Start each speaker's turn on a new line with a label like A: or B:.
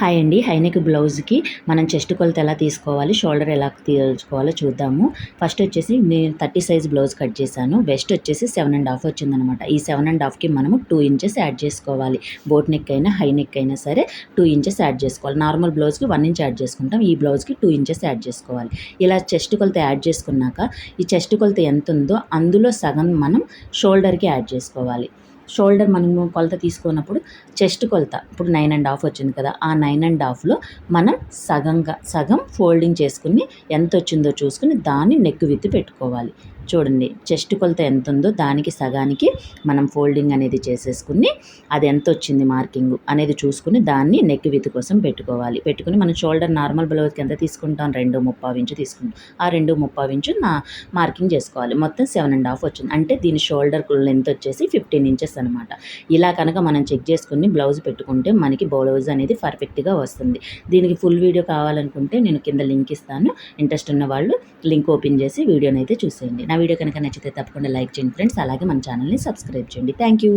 A: Hi అండి. High neck బ్లౌజ్కి మనం చెస్ట్ కొలత ఎలా తీసుకోవాలి షోల్డర్ ఎలా తీసుకోవాలో చూద్దాము. ఫస్ట్ వచ్చేసి నేను థర్టీ సైజ్ బ్లౌజ్ కట్ చేశాను. వెస్ట్ వచ్చేసి సెవెన్ అండ్ హాఫ్ వచ్చిందనమాట ఈ సెవెన్ అండ్ హాఫ్కి మనము టూ ఇంచెస్ యాడ్ చేసుకోవాలి. బోట్ నెక్ అయినా హై నెక్ అయినా సరే టూ ఇంచెస్ యాడ్ చేసుకోవాలి. నార్మల్ బ్లౌజ్కి వన్ ఇంచ్ యాడ్ చేసుకుంటాం. ఈ బ్లౌజ్కి టూ ఇంచెస్ యాడ్ చేసుకోవాలి. ఇలా చెస్ట్ కొలత యాడ్ చేసుకున్నాక ఈ చెస్ట్ కొలత ఎంత ఉందో అందులో సగం మనం షోల్డర్కి యాడ్ చేసుకోవాలి. షోల్డర్ మనము కొలత తీసుకున్నప్పుడు చెస్ట్ కొలత. ఇప్పుడు నైన్ అండ్ హాఫ్ వచ్చింది కదా ఆ నైన్ అండ్ హాఫ్లో మనం సగంగా సగం ఫోల్డింగ్ చేసుకుని ఎంత వచ్చిందో చూసుకుని దాన్ని నెక్ విత్తి పెట్టుకోవాలి. చూడండి చెస్ట్ కొలత ఎంత ఉందో దానికి సగానికి మనం ఫోల్డింగ్ అనేది చేసేసుకుని అది ఎంత వచ్చింది మార్కింగ్ అనేది చూసుకుని దాన్ని నెక్ విత్ కోసం పెట్టుకోవాలి. పెట్టుకుని మనం షోల్డర్ నార్మల్ బ్లౌజ్కి ఎంత తీసుకుంటాం? రెండు ముప్పావు ఇంచు తీసుకుంటాం. ఆ రెండు ముప్పావు ఇంచు నా మార్కింగ్ చేసుకోవాలి. మొత్తం సెవెన్ అండ్ హాఫ్ వచ్చింది. అంటే దీని షోల్డర్ లెంత్ వచ్చేసి ఫిఫ్టీన్ ఇంచెస్ అనమాట ఇలా కనుక మనం చెక్ చేసుకుని బ్లౌజ్ పెట్టుకుంటే మనకి బ్లౌజ్ అనేది పర్ఫెక్ట్గా వస్తుంది. దీనికి ఫుల్ వీడియో కావాలనుకుంటే నేను కింద లింక్ ఇస్తాను. ఇంట్రెస్ట్ ఉన్న వాళ్ళు లింక్ ఓపెన్ చేసి వీడియోని అయితే చూసేయండి. నా వీడియో కనుక నచ్చితే తప్పకుండా లైక్ చేయండి ఫ్రెండ్స్. అలాగే మన ఛానల్ని సబ్స్క్రైబ్ చేయండి. Thank you